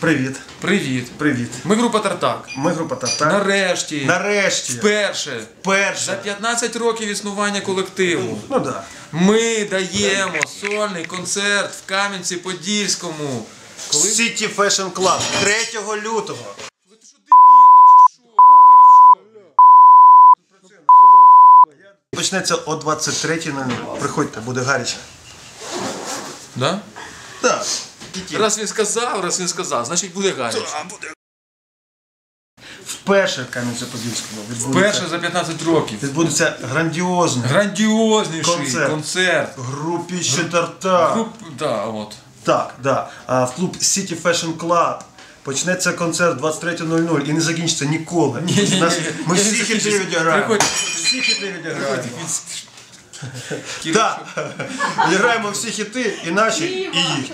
Привіт. Привіт. Привіт. Ми група Тартак. Ми група Тартак. Нарешті, Нарешті. вперше, за 15 років існування колективу, Ну да. ми даємо сольний концерт в Кам'янці-Подільському. Коли? City Fashion Club 3 лютого. Почнеться о 23.00. Приходьте, буде гаряче. Да? Так. Раз він сказав, раз він сказав, значить буде гаряче. Вперше в Кам'янці-Подільському відбудеться, Вперше за 15 років. відбудеться грандіозний Грандіозніший Концерт. концерт. групі ще Груп... Да, от. Так, да. А в клуб City Fashion Club почнеться концерт 23.00 і не закінчиться ніколи. Нас- Ми всі хіти відіграємо. Приходь. Всі хіти відіграємо. Так. Відіграємо всі хіти, і наші, і їхні.